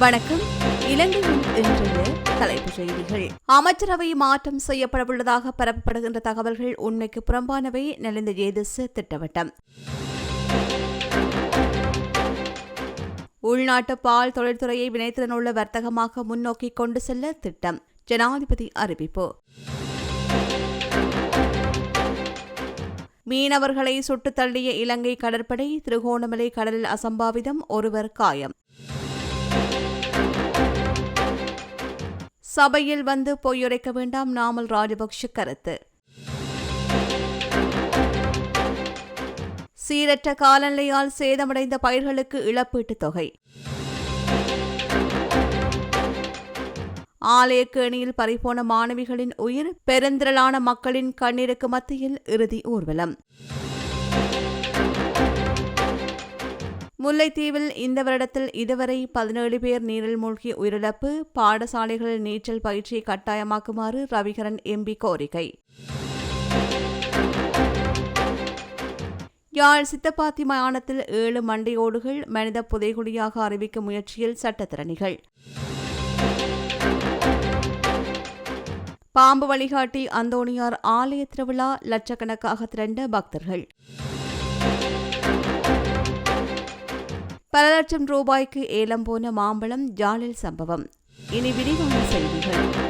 வணக்கம். இலங்கையின் இன்றைய தலைப்புச் செய்திகள். அமைச்சரவை மாற்றம் செய்யப்படவுள்ளதாக பரப்பப்படுகின்ற தகவல்கள் உண்மைக்கு புறம்பானவை நலிந்த ஜேதிஸ் திட்டவட்டம். உள்நாட்டு பால் தொழில்துறையை வினைத்திறனுள்ள வர்த்தகமாக முன்னோக்கி கொண்டு செல்ல திட்டம். ஜனாதிபதி அறிவிப்பு. மீனவர்களை சுட்டுத் தள்ளிய இலங்கை கடற்படை திருகோணமலை கடலில் அசம்பாவிதம் ஒருவர் காயம். சபையில் வந்து பொய்யுரைக்க வேண்டாம் நாமல் ராஜபக்ஷ கருத்து. சீரற்ற காலநிலையால் சேதமடைந்த பயிர்களுக்கு இழப்பீட்டுத் தொகை. ஆலயக்கேணியில் பறிபோன மாணவிகளின் உயிர் பெருந்திரளான மக்களின் கண்ணீருக்கு மத்தியில் இறுதி ஊர்வலம். முல்லைத்தீவில் இந்த வருடத்தில் இதுவரை பதினேழு பேர் நீரில் மூழ்கி உயிரிழப்பு பாடசாலைகளில் நீச்சல் பயிற்சியை கட்டாயமாக்குமாறு ரவிகரன் எம்பி கோரிக்கை. யாழ் சித்தப்பாத்தி மயானத்தில் ஏழு மண்டையோடுகள் மனித புதைகுடியாக அறிவிக்கும் முயற்சியில் சட்டத்திறனிகள் பாம்பு வழிகாட்டி அந்தோணியார் ஆலய திருவிழா லட்சக்கணக்காக திரண்ட பக்தர்கள். பல லட்சம் ரூபாய்க்கு ஏலம் போன மாம்பழம் ஜாலில் சம்பவம். இனி விரிவான செய்திகள்.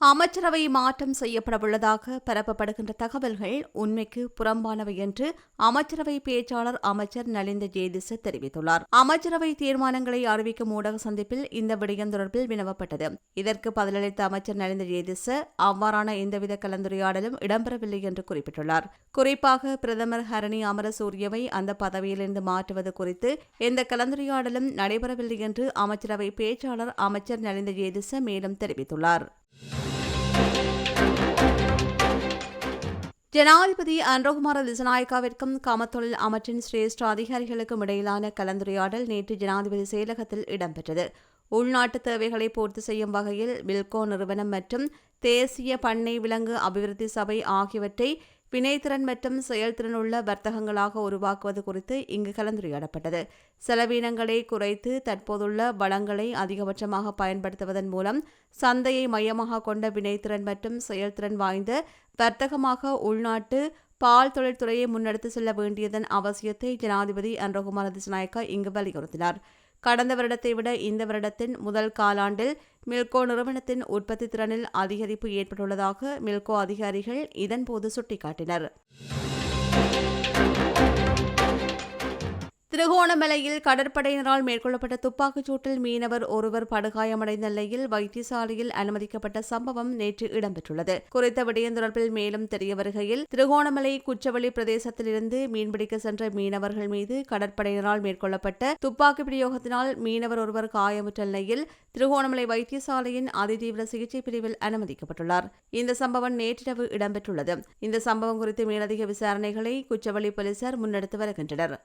அமைச்சரவை மாற்றம் செய்யப்படவுள்ளதாக பரப்பப்படுகின்ற தகவல்கள் உண்மைக்கு புறம்பானவை என்று அமைச்சரவை பேச்சாளர் அமைச்சர் நலிந்த ஜேதிச தெரிவித்துள்ளார். அமைச்சரவை தீர்மானங்களை அறிவிக்கும் ஊடக சந்திப்பில் இந்த விடயம் தொடர்பில் வினவப்பட்டது. இதற்கு பதிலளித்த அமைச்சர் நலிந்த ஜேதிச அவ்வாறான எந்தவித கலந்துரையாடலும் இடம்பெறவில்லை என்று குறிப்பிட்டுள்ளார். குறிப்பாக பிரதமர் ஹரணி அமரசூரியவை அந்த பதவியிலிருந்து மாற்றுவது குறித்து எந்த கலந்துரையாடலும் நடைபெறவில்லை என்று அமைச்சரவை பேச்சாளர் அமைச்சர் நலிந்த ஜேதிச மேலும் தெரிவித்துள்ளார். ஜனாதிபதி அன்ரோகுமார திசநாயக்காவிற்கும் காமத்தொழில் அமைச்சின் சிரேஷ்ட அதிகாரிகளுக்கும் இடையிலான கலந்துரையாடல் நேற்று ஜனாதிபதி செயலகத்தில் இடம்பெற்றது. உள்நாட்டு தேவைகளை பூர்த்தி செய்யும் வகையில் வில்கோ நிறுவனம் மற்றும் தேசிய பண்ணை விலங்கு அபிவிருத்தி சபை ஆகியவற்றை வினைத்திறன் மற்றும் செயல்திறனுள்ள வர்த்தகங்களாக உருவாக்குவது குறித்து இங்கு கலந்துரையாடப்பட்டது. செலவினங்களை குறைத்து தற்போதுள்ள வளங்களை அதிகபட்சமாக பயன்படுத்துவதன் மூலம் சந்தையை மையமாக கொண்ட வினைத்திறன் மற்றும் செயல்திறன் வாய்ந்த வர்த்தகமாக உள்நாட்டு பால் தொழில்துறையை முன்னெடுத்து செல்ல வேண்டியதன் அவசியத்தை ஜனாதிபதி அன்ரகுமார திசநாயக்கா இங்கு வலியுறுத்தினார். கடந்த வருடத்தை விட இந்த வருடத்தின் முதல் காலாண்டில் மில்கோ நிறுவனத்தின் உற்பத்தி திறனில் அதிகரிப்பு ஏற்பட்டுள்ளதாக மில்கோ அதிகாரிகள் இதன்போது சுட்டிக்காட்டினர். திருகோணமலையில் கடற்படையினரால் மேற்கொள்ளப்பட்ட துப்பாக்கிச்சூட்டில் மீனவர் ஒருவர் படுகாயமடைந்த நிலையில் வைத்தியசாலையில் அனுமதிக்கப்பட்ட சம்பவம் நேற்று இடம்பெற்றுள்ளது. குறித்த விடயம் தொடர்பில் மேலும் தெரிய வருகையில் திருகோணமலை குச்சவெளி பிரதேசத்திலிருந்து மீன்பிடிக்க சென்ற மீனவர்கள் மீது கடற்படையினரால் மேற்கொள்ளப்பட்ட துப்பாக்கி பிரயோகத்தினால் மீனவர் ஒருவர் காயமுற்ற நிலையில் திருகோணமலை வைத்தியசாலையின் அதிதீவிர சிகிச்சை பிரிவில் அனுமதிக்கப்பட்டுள்ளார். இந்த சம்பவம் நேற்றிரவு இடம்பெற்றுள்ளது. இந்த சம்பவம் குறித்து மேலதிக விசாரணைகளை குச்சவெளி போலீசார் முன்னெடுத்து வருகின்றனர்.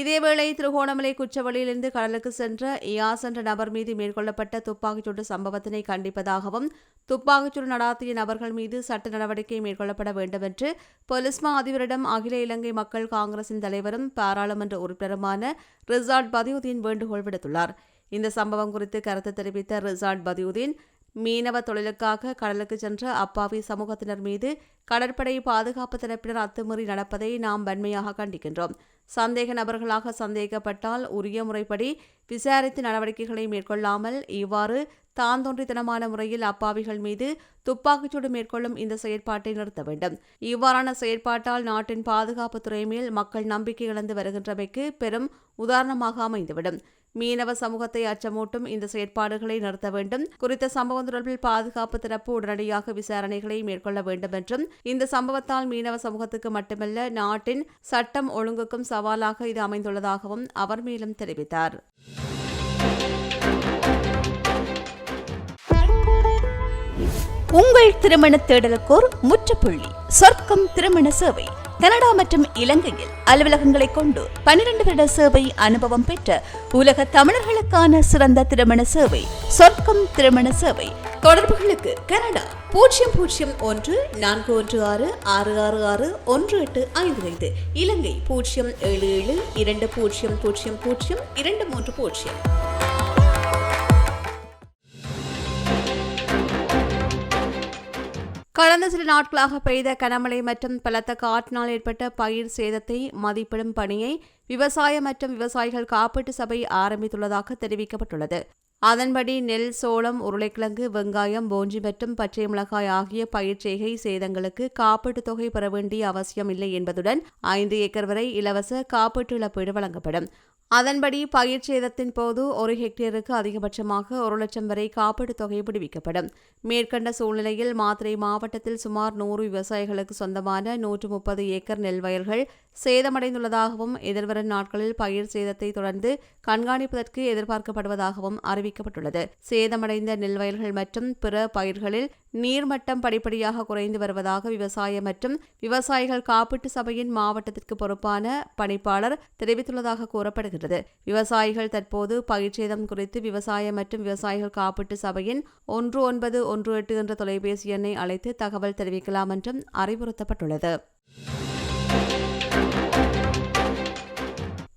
இதேவேளை திருகோணமலை குச்சவெளியிலிருந்து கடலுக்கு சென்ற இயாஸ் என்ற நபர் மீது மேற்கொள்ளப்பட்ட துப்பாக்கிச்சூடு சம்பவத்தினை கண்டிப்பதாகவும் துப்பாக்கிச்சூடு நடாத்திய நபர்கள் மீது சட்ட நடவடிக்கை மேற்கொள்ளப்பட வேண்டும் என்று பொலிஸ்மா அதிபரிடம் அகில இலங்கை மக்கள் காங்கிரசின் தலைவரும் பாராளுமன்ற உறுப்பினருமான ரிசார்ட் பதியுதீன் வேண்டுகோள் விடுத்துள்ளார். இந்த சம்பவம் குறித்து கருத்து தெரிவித்த ரிசார்ட் பதியுதீன் மீனவ தொழிலுக்காக கடலுக்கு சென்ற அப்பாவி சமூகத்தினர் மீது கடற்படை பாதுகாப்பு தரப்பினர் அத்துமீறி நடப்பதை நாம் வன்மையாக கண்டிக்கின்றோம். சந்தேக நபர்களாக சந்தேகப்பட்டால் உரிய முறைப்படி விசாரித்து நடவடிக்கைகளை மேற்கொள்ளாமல் இவ்வாறு தாந்தோன்றித்தனமான முறையில் அப்பாவிகள் மீது துப்பாக்கிச்சூடு மேற்கொள்ளும் இந்த செயற்பாட்டை நிறுத்த வேண்டும். இவ்வாறான செயற்பாட்டால் நாட்டின் பாதுகாப்புத்துறை மேல் மக்கள் நம்பிக்கை இழந்து வருகின்றமைக்கு பெரும் உதாரணமாக அமைந்துவிடும். மீனவ சமூகத்தை அச்சமூட்டும் இந்த செயற்பாடுகளை நடத்த வேண்டும். குறித்த சம்பவம் தொடர்பில் பாதுகாப்பு தரப்பு உடனடியாக விசாரணைகளை மேற்கொள்ள வேண்டும் என்றும் இந்த சம்பவத்தால் மீனவ சமூகத்துக்கு மட்டுமல்ல நாட்டின் சட்டம் ஒழுங்குக்கும் சவாலாக இது அமைந்துள்ளதாகவும் அவர் மேலும் தெரிவித்தார். உங்கள் திருமண தேடலுக்கோர் முற்றுப்புள்ளி. சொர்க்கம் திருமண சேவை. கனடா மற்றும் இலங்கையில் அலுவலகங்களை கொண்டு பன்னிரண்டு வருட சேவை அனுபவம் பெற்ற உலக தமிழர்களுக்கான சிறந்த திருமண சேவை சொர்க்கம் திருமண சேவை. தொடர்புகளுக்கு கனடா பூஜ்ஜியம் பூஜ்ஜியம் ஒன்று நான்கு ஒன்று ஆறு ஆறு ஆறு ஆறு ஒன்று எட்டு ஐந்து ஐந்து. இலங்கை பூஜ்ஜியம் ஏழு ஏழு இரண்டு பூஜ்ஜியம் பூஜ்ஜியம் பூஜ்ஜியம் இரண்டு மூன்று பூஜ்ஜியம் கடந்த சில நாட்களாக பெய்த கனமழை மற்றும் பலத்த காற்றினால் ஏற்பட்ட பயிர் சேதத்தை மதிப்பிடும் பணியை விவசாய மற்றும் விவசாயிகள் காப்பீட்டு சபை ஆரம்பித்துள்ளதாக தெரிவிக்கப்பட்டுள்ளது. அதன்படி நெல் சோளம் உருளைக்கிழங்கு வெங்காயம் போஞ்சி மற்றும் பச்சை மிளகாய் ஆகிய பயிர் செய்கை சேதங்களுக்கு காப்பீட்டுத் தொகை பெற வேண்டிய அவசியம் இல்லை என்பதுடன் ஐந்து ஏக்கர் வரை இலவச காப்பீட்டு இழப்பீடு வழங்கப்படும். அதன்படி பயிர் சேதத்தின் போது ஒரு ஹெக்டேருக்கு அதிகபட்சமாக ஒரு லட்சம் வரை காப்பீடு தொகை விடுவிக்கப்படும். மேற்கண்ட சூழ்நிலையில் மாத்திரை மாவட்டத்தில் சுமார் நூறு விவசாயிகளுக்கு சொந்தமான நூற்று முப்பது ஏக்கர் நெல் வயல்கள் சேதமடைந்துள்ளதாகவும் எதிர்வரும் நாட்களில் பயிர் சேதத்தை தொடர்ந்து கண்காணிப்பதற்கு எதிர்பார்க்கப்படுவதாகவும் அறிவிக்கப்பட்டுள்ளது. சேதமடைந்த நெல்வயல்கள் மற்றும் பிற பயிர்களில் நீர்மட்டம் படிப்படியாக குறைந்து வருவதாக விவசாய மற்றும் விவசாயிகள் காப்பீட்டு சபையின் மாவட்டத்திற்கு பொறுப்பான பணிப்பாளர் தெரிவித்துள்ளதாக கூறப்படுகிறது விவசாயிகள் தற்போது பயிர்ச்சேதம் குறித்து விவசாய மற்றும் விவசாயிகள் காப்பீட்டு சபையின் ஒன்று ஒன்பது ஒன்று எட்டு என்ற தொலைபேசி எண்ணை அழைத்து தகவல் தெரிவிக்கலாம் என்றும் அறிவுறுத்தப்பட்டுள்ளது.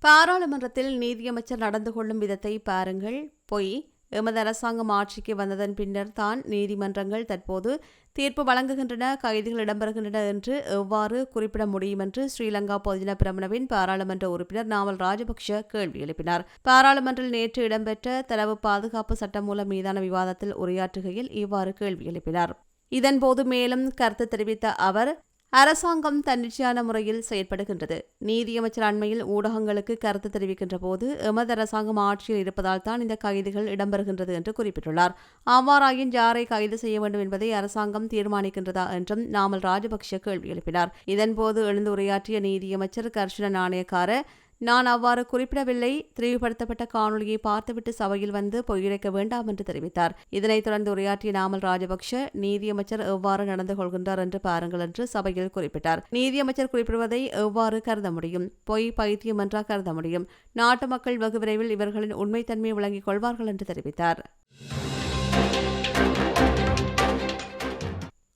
பாராளுமன்றத்தில் நீதியமைச்சர் நடந்து கொள்ளும் விதத்தை பாருங்கள். பொய். எமது அரசாங்கம் ஆட்சிக்கு வந்ததன் பின்னர் தான் நீதிமன்றங்கள் தற்போது தீர்ப்பு வழங்குகின்றன கைதிகள் இடம்பெறுகின்றன என்று எவ்வாறு குறிப்பிட முடியும் என்று ஸ்ரீலங்கா பொதுஜன பிரமணவின் பாராளுமன்ற உறுப்பினர் நாமல் ராஜபக்ஷ கேள்வி எழுப்பினார். பாராளுமன்றில் நேற்று இடம்பெற்ற தரவு பாதுகாப்பு சட்டமூலம் மீதான விவாதத்தில் உரையாற்றுகையில் இவ்வாறு கேள்வி எழுப்பினார். இதன்போது மேலும் கருத்து தெரிவித்த அவர் அரசாங்கம் தன்னிச்சையான முறையில் செயற்படுகின்றது. நீதியமைச்சர் அண்மையில் ஊடகங்களுக்கு கருத்து தெரிவிக்கின்ற போது எமது அரசாங்கம் ஆட்சியில் இருப்பதால் தான் இந்த கைதுகள் இடம்பெறுகின்றது என்று குறிப்பிட்டுள்ளார். அவ்வாறாயின் யாரை கைது செய்ய வேண்டும் என்பதை அரசாங்கம் தீர்மானிக்கின்றதா என்றும் நாமல் ராஜபக்ஷ கேள்வி எழுப்பினார். இதன்போது எழுந்து உரையாற்றிய நீதியமைச்சர் கர்ஷன நாணயக்கார நான் அவ்வாறு குறிப்பிடவில்லை. தெளிவுபடுத்தப்பட்ட காணொலியை பார்த்துவிட்டு சபையில் வந்து பொய்யுரைக்க வேண்டாம் என்று தெரிவித்தார். இதனைத் தொடர்ந்து உரையாற்றிய நாமல் ராஜபக்ஷ நீதியமைச்சர் எவ்வாறு நடந்து கொள்கின்றார் என்று பாருங்கள் என்று சபையில் குறிப்பிட்டார். நீதியமைச்சர் குறிப்பிடுவதை எவ்வாறு கருத முடியும்? பொய் பைத்தியம் என்றா கருத முடியும். நாட்டு மக்கள் வெகு விரைவில் இவர்களின் உண்மைத்தன்மையை விளங்கிக் கொள்வார்கள் என்று தெரிவித்தார்.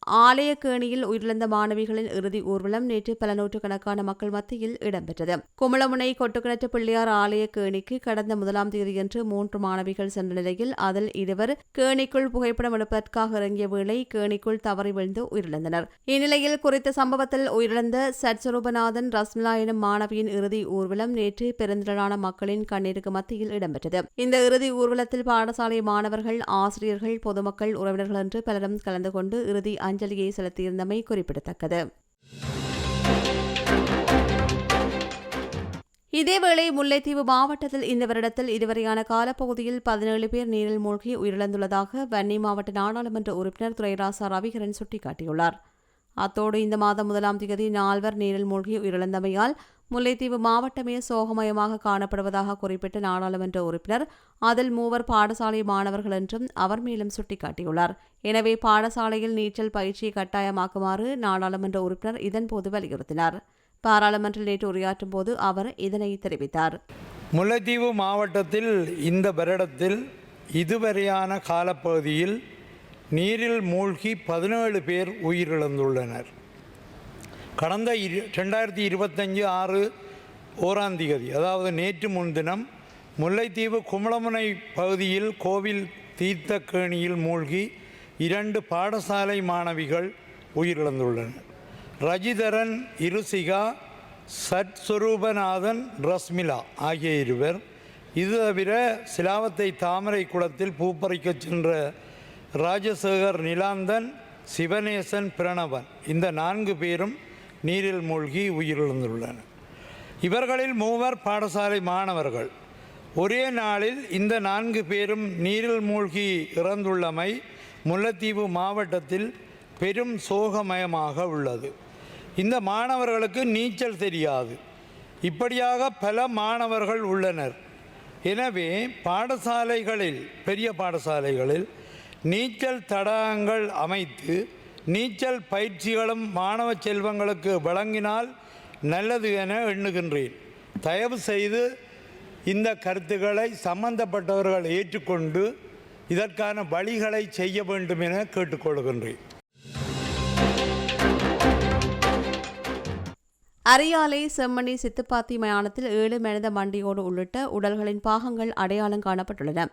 ஆலயக்கேணியில் உயிரிழந்த மாணவிகளின் இறுதி ஊர்வலம் நேற்று பல நூற்றுக்கணக்கான மக்கள் மத்தியில் இடம்பெற்றது. குமளமுனை கொட்டுக்கிணற்று பிள்ளையார் ஆலய கேணிக்கு கடந்த முதலாம் தேதியன்று மூன்று மாணவிகள் சென்ற நிலையில் அதில் இருவர் கேணிக்குள் புகைப்படம் எடுப்பதற்காக இறங்கிய வேளை கேணிக்குள் தவறி விழுந்து உயிரிழந்தனர். இந்நிலையில் குறித்த சம்பவத்தில் உயிரிழந்த சட்ஸ்வரூபநாதன் ரஸ்மிலா எனும் மாணவியின் இறுதி ஊர்வலம் நேற்று பெருந்திரளான மக்களின் கண்ணீருக்கு மத்தியில் இடம்பெற்றது. இந்த இறுதி ஊர்வலத்தில் பாடசாலை மாணவர்கள் ஆசிரியர்கள் பொதுமக்கள் உறவினர்கள் என்று பலரும் கலந்து கொண்டு இறுதி அஞ்சலியை செலுத்தியிருந்தமை குறிப்பிடத்தக்கது. இதேவேளை முல்லைத்தீவு மாவட்டத்தில் இந்த வருடத்தில் இதுவரையான காலப்பகுதியில் பதினேழு பேர் நீரில் மூழ்கி உயிரிழந்துள்ளதாக வன்னி மாவட்ட நாடாளுமன்ற உறுப்பினர் துரைராசா ரவிகரன் சுட்டிக்காட்டியுள்ளார். அத்தோடு இந்த மாதம் முதலாம் தேதி நால்வர் நீரில் மூழ்கி உயிரிழந்தமையால் முல்லைத்தீவு மாவட்டமே சோகமயமாக காணப்படுவதாக குறிப்பிட்ட நாடாளுமன்ற உறுப்பினர் அதில் மூவர் பாடசாலை மாணவர்கள் என்றும் அவர் மேலும் சுட்டிக்காட்டியுள்ளார். எனவே பாடசாலையில் நீச்சல் பயிற்சியை கட்டாயமாக்குமாறு நாடாளுமன்ற உறுப்பினர் இதன்போது வலியுறுத்தினார். பாராளுமன்றில் நேற்று உரையாற்றும் போது அவர் இதனை தெரிவித்தார். முல்லைத்தீவு மாவட்டத்தில் இந்த வருடத்தில் இதுவரையான காலப்பகுதியில் நீரில் மூழ்கி பதினேழு பேர் உயிரிழந்துள்ளனர். கடந்த இரு ரெண்டாயிரத்தி இருபத்தஞ்சு ஆறு ஓராம் திகதி அதாவது நேற்று முன்தினம் முல்லைத்தீவு குமளமுனை பகுதியில் கோவில் தீர்த்தக்கேணியில் மூழ்கி இரண்டு பாடசாலை மாணவிகள் உயிரிழந்துள்ளனர். ரஜிதரன் இருசிகா சத்ஸ்வரூபநாதன் ரஸ்மிலா ஆகிய இருவர் இது தவிர சிலாவத்தை தாமரை குளத்தில் பூப்பறிக்கச் சென்ற ராஜசேகர் நிலாந்தன் சிவநேசன் பிரணவன். இந்த நான்கு பேரும் நீரில் மூழ்கி உயிரிழந்துள்ளனர். இவர்களில் மூவர் பாடசாலை மாணவர்கள். ஒரே நாளில் இந்த நான்கு பேரும் நீரில் மூழ்கி இறந்துள்ளமை முல்லைத்தீவு மாவட்டத்தில் பெரும் சோகமயமாக உள்ளது. இந்த மாணவர்களுக்கு நீச்சல் தெரியாது. இப்படியாக பல மாணவர்கள் உள்ளனர். எனவே பாடசாலைகளில் பெரிய பாடசாலைகளில் நீச்சல் தடாகங்கள் அமைத்து நீச்சல் பயிற்சிகளும் மாணவ செல்வங்களுக்கு வழங்கினால் நல்லது என எண்ணுகின்றேன். தயவு செய்து இந்த கருத்துக்களை சம்பந்தப்பட்டவர்கள் ஏற்றுக்கொண்டு இதற்கான வழிகளை செய்ய வேண்டும் என கேட்டுக்கொள்கின்றேன். அரியாலை செம்மணி சித்துப்பாத்தி மயானத்தில் ஏழு மனித மண்டியோடு உள்ளிட்ட உடல்களின் பாகங்கள் அடையாளம் காணப்பட்டுள்ளன.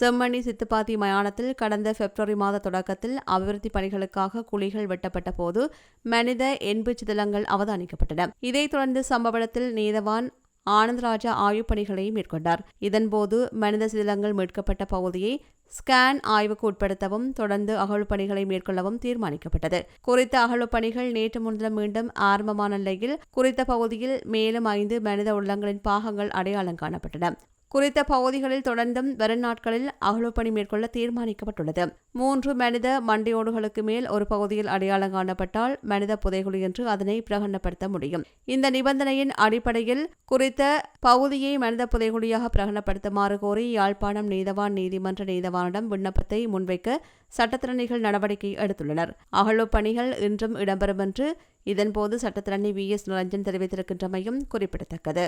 செம்மணி சித்துப்பாத்தி மயானத்தில் கடந்த பிப்ரவரி மாத தொடக்கத்தில் அபிவிருத்தி பணிகளுக்காக குழிகள் வெட்டப்பட்ட போது மனித எண்பு சிதலங்கள் அவதானிக்கப்பட்டன. இதைத் தொடர்ந்து சம்பவத்தில் நீதவான் ஆனந்தராஜா ஆய்வுப் பணிகளை மேற்கொண்டார். இதன்போது மனித சிதிலங்கள் மீட்கப்பட்ட பகுதியை ஸ்கேன் ஆய்வுக்கு உட்படுத்தவும் தொடர்ந்து அகழ்வு பணிகளை மேற்கொள்ளவும் தீர்மானிக்கப்பட்டது. குறித்த அகழ்வு பணிகள் நேற்று முன்தினம் மீண்டும் ஆரம்பமான நிலையில் குறித்த பகுதியில் மேலும் ஐந்து மனித உள்ளங்களின் பாகங்கள் அடையாளம் காணப்பட்டன. குறித்த பகுதிகளில் தொடர்ந்தும் வரும் நாட்களில் அகழ்வுப்பணி மேற்கொள்ள தீர்மானிக்கப்பட்டுள்ளது. மூன்று மனித மண்டையோடுகளுக்கு மேல் ஒரு பகுதியில் அடையாளம் காணப்பட்டால் மனித புதைகுழி என்று அதனை பிரகடனப்படுத்த முடியும். இந்த நிபந்தனையின் அடிப்படையில் குறித்த பகுதியை மனித புதைகுழியாக பிரகடனப்படுத்துமாறு கோரி யாழ்ப்பாணம் நீதவான் நீதிமன்ற நீதவானிடம் விண்ணப்பத்தை முன்வைக்க சட்டத்திறனிகள் நடவடிக்கை எடுத்துள்ளனர். அகழ்வு பணிகள் இன்றும் இடம்பெறும் என்று இதன்போது சட்டத்திறனி வி எஸ் நிரஞ்சன் தெரிவித்திருக்கின்றமையும் குறிப்பிடத்தக்கது.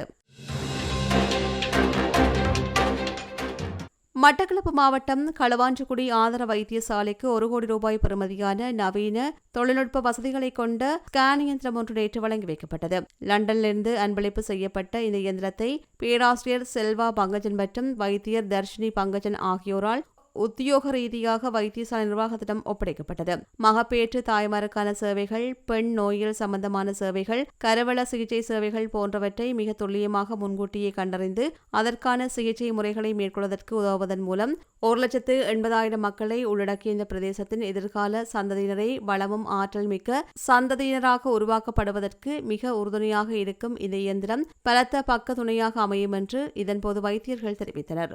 மட்டக்களப்பு மாவட்டம் களவாஞ்சிக்குடி ஆதார வைத்தியசாலைக்கு ஒரு கோடி ரூபாய் பெறுமதியான நவீன தொழில்நுட்ப வசதிகளை கொண்ட ஸ்கேன் இயந்திரம் ஒன்று நேற்று வழங்கி வைக்கப்பட்டது. லண்டனிலிருந்து அன்பளிப்பு செய்யப்பட்ட இந்த இயந்திரத்தை பேராசிரியர் செல்வா பங்கஜன் மற்றும் வைத்தியர் தர்ஷினி பங்கஜன் ஆகியோரால் உத்தியோக ரீதியாக வைத்தியசாலை நிர்வாகத்திடம் ஒப்படைக்கப்பட்டது. மகப்பேற்று தாய்மாருக்கான சேவைகள் பெண் நோயில் சம்பந்தமான சேவைகள் கரவள சிகிச்சை சேவைகள் போன்றவற்றை மிக துல்லியமாக முன்கூட்டியே கண்டறிந்து அதற்கான சிகிச்சை முறைகளை மேற்கொள்வதற்கு உதவுவதன் மூலம் ஒரு லட்சத்து எண்பதாயிரம் மக்களை உள்ளடக்கிய இந்த பிரதேசத்தின் எதிர்கால சந்ததியினரை வளமும் ஆற்றல் மிக்க சந்ததியினராக உருவாக்கப்படுவதற்கு மிக உறுதுணையாக இருக்கும் இந்த இயந்திரம் பலத்த பக்க துணையாக அமையும் என்று இதன்போது வைத்தியர்கள் தெரிவித்தனர்.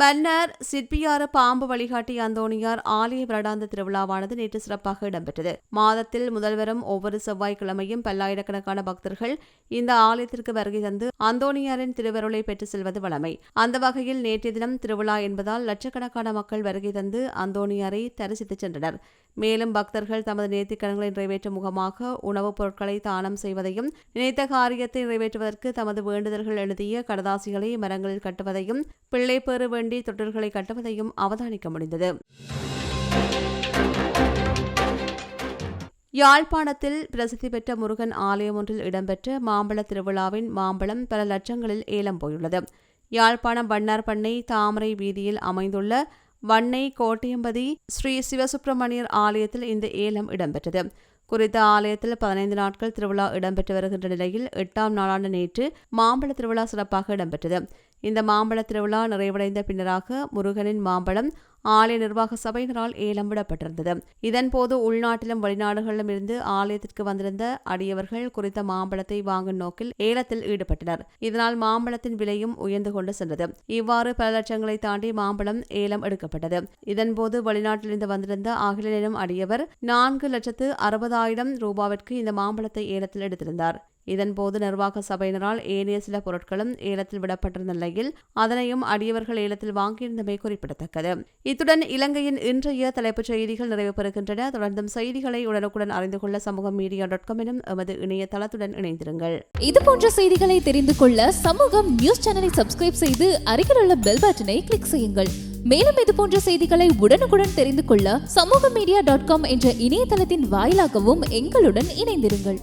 மன்னர் சிற்பியாறு பாம்பு வழிகாட்டி அந்தோணியார் ஆலய வருடாந்த திருவிழாவானது நேற்று சிறப்பாக இடம்பெற்றது. மாதத்தில் முதல்வரும் ஒவ்வொரு செவ்வாய்க்கிழமையும் பல்லாயிரக்கணக்கான பக்தர்கள் இந்த ஆலயத்திற்கு வருகை தந்து அந்தோணியாரின் திருவருளை பெற்று செல்வது வழமை. அந்த வகையில் நேற்றைய தினம் திருவிழா என்பதால் லட்சக்கணக்கான மக்கள் வருகை தந்து அந்தோணியாரை தரிசித்துச் சென்றனர். மேலும் பக்தர்கள் தமது நேர்த்திக்கடன்களை நிறைவேற்றும் முகமாக உணவுப் பொருட்களை தானம் செய்வதையும் நினைத்த காரியத்தை நிறைவேற்றுவதற்கு தமது வேண்டுதல்கள் எழுதிய கடதாசிகளை மரங்களில் கட்டுவதையும் பிள்ளைப்பேறு வேண்டி தொட்டில்களை கட்டுவதையும் அவதானிக்க முடிந்தது. யாழ்ப்பாணத்தில் பிரசித்தி பெற்ற முருகன் ஆலயம் ஒன்றில் இடம்பெற்ற மாம்பழ திருவிழாவின் மாம்பழம் பல லட்சங்களில் ஏலம் போயுள்ளது. யாழ்ப்பாணம் வண்ணார்பண்ணை தாமரை வீதியில் அமைந்துள்ள வன்னை கோட்டையம்பதி ஸ்ரீ சிவசுப்பிரமணியர் ஆலயத்தில் இந்த ஏலம் இடம்பெற்றது. குறித்த ஆலயத்தில் பதினைந்து நாட்கள் திருவிழா இடம்பெற்று வருகின்ற நிலையில் எட்டாம் நாளான நேற்று மாம்பழ திருவிழா சிறப்பாக இடம்பெற்றது. இந்த மாம்பழ திருவிழா நிறைவடைந்த பின்னராக முருகனின் மாம்பழம் ஆலய நிர்வாக சபையினரால் ஏலம் விடப்பட்டிருந்தது. இதன்போது உள்நாட்டிலும் வெளிநாடுகளிலும் இருந்து ஆலயத்திற்கு வந்திருந்த அடியவர்கள் குறித்த மாம்பழத்தை வாங்கும் நோக்கில் ஏலத்தில் ஈடுபட்டனர். இதனால் மாம்பழத்தின் விலையும் உயர்ந்து கொண்டு சென்றது. இவ்வாறு பல லட்சங்களை தாண்டி மாம்பழம் ஏலம் எடுக்கப்பட்டது. இதன்போது வெளிநாட்டிலிருந்து வந்திருந்த அகிலனும் அடியவர் நான்கு லட்சத்து அறுபதாயிரம் ரூபாவிற்கு இந்த மாம்பழத்தை ஏலத்தில் எடுத்திருந்தார். இதன்போது நிர்வாக சபையினரால் ஏனைய சில பொருட்களும் ஏலத்தில் விடப்பட்டிருந்த நிலையில் அதனையும் அடியவர்கள் ஏலத்தில் வாங்கியிருந்தமை குறிப்பிடத்தக்கது. இத்துடன் இலங்கையின் இன்றைய தலைப்புச் செய்திகள் நிறைவு பெறுகின்றன. தொடர்ந்தும் செய்திகளை உடனுக்குடன் அறிந்து கொள்ள சமூக மீடியா டாட் காம் எனும் எமது இணையதளத்துடன் இணைந்திருங்கள். இது போன்ற செய்திகளை தெரிந்து கொள்ள சமூகம் நியூஸ் சேனலை சப்ஸ்கிரைப் செய்து அருகில் உள்ள பெல் பட்டனை கிளிக் செய்யுங்கள். மேலும் இது போன்ற செய்திகளை உடனுக்குடன் தெரிந்து கொள்ள சமூக மீடியா டாட் காம் என்ற இணையதளத்தின் வாயிலாகவும் எங்களுடன் இணைந்திருங்கள்.